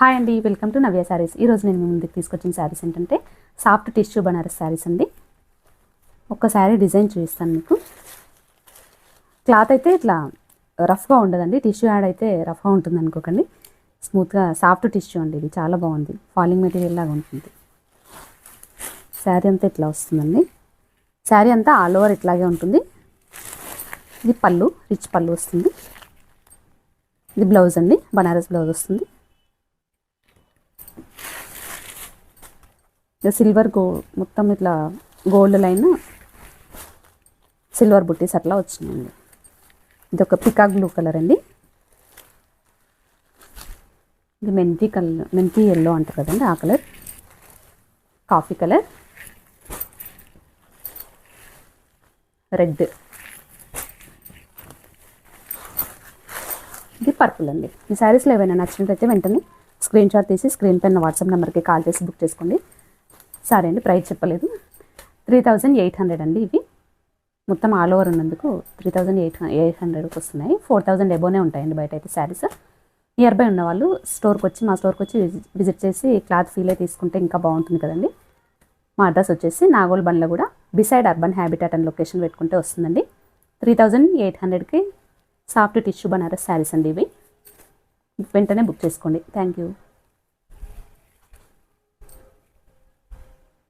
Hi అండి welcome to నవ్య శారీస్ ఈరోజు నేను మీ ముందుకు తీసుకొచ్చిన శారీస్ ఏంటంటే సాఫ్ట్ టిష్యూ బనారస్ శారీస్ అండి. ఒక శారీ డిజైన్ చూపిస్తాను మీకు. క్లాత్ అయితే ఇట్లా రఫ్గా ఉండదండి. టిష్యూ యాడ్ అయితే రఫ్గా ఉంటుంది అనుకోకండి. స్మూత్గా సాఫ్ట్ టిష్యూ అండి ఇది. చాలా బాగుంది. ఫాలింగ్ మెటీరియల్ లాగా ఉంటుంది. శారీ అంతా ఇట్లా వస్తుందండి. శారీ అంతా ఆల్ ఓవర్ ఇట్లాగే ఉంటుంది. ఇది పళ్ళు రిచ్ పళ్ళు వస్తుంది. ఇది బ్లౌజ్ అండి. బనారస్ బ్లౌజ్ వస్తుంది. సిల్వర్ గో మొత్తం ఇట్లా గోల్డ్ లైన్ సిల్వర్ బుట్టీస్ అట్లా వచ్చినాయండి. ఇది ఒక పికాక్ బ్లూ కలర్ అండి. ఇది మెంతి కలర్ మెంతి ఎల్లో అంటారు కదండి ఆ కలర్ కాఫీ కలర్ రెడ్ ఇది పర్పుల్ అండి. ఈ శారీస్లో ఏవైనా నచ్చినట్లయితే వెంటనే స్క్రీన్ షాట్ తీసి స్క్రీన్ పైన వాట్సాప్ నెంబర్కి కాల్ చేసి బుక్ చేసుకోండి. సారీ అండి ప్రైస్ చెప్పలేదు. త్రీ థౌజండ్ ఎయిట్ హండ్రెడ్ అండి ఇవి. మొత్తం ఆల్ ఓవర్ ఉన్నందుకు త్రీ థౌజండ్ ఎయిట్ ఎయిట్ హండ్రెడ్కి వస్తున్నాయి. ఫోర్ థౌజండ్ ఎబోనే ఉంటాయండి బయట అయితే శారీస్. నియర్ బై ఉన్న వాళ్ళు స్టోర్కి వచ్చి మా స్టోర్కి వచ్చి విజిట్ చేసి క్లాత్ ఫీలే తీసుకుంటే ఇంకా బాగుంటుంది కదండి. మా అడ్రస్ వచ్చేసి నాగోల్ బండ్ల కూడా beside urban habitat and location పెట్టుకుంటే వస్తుందండి. త్రీ థౌజండ్ ఎయిట్ హండ్రెడ్కి సాఫ్ట్ టిష్యూ బనారస్ శారీస్ అండి ఇవి. వెంటనే బుక్ చేసుకోండి. Thank you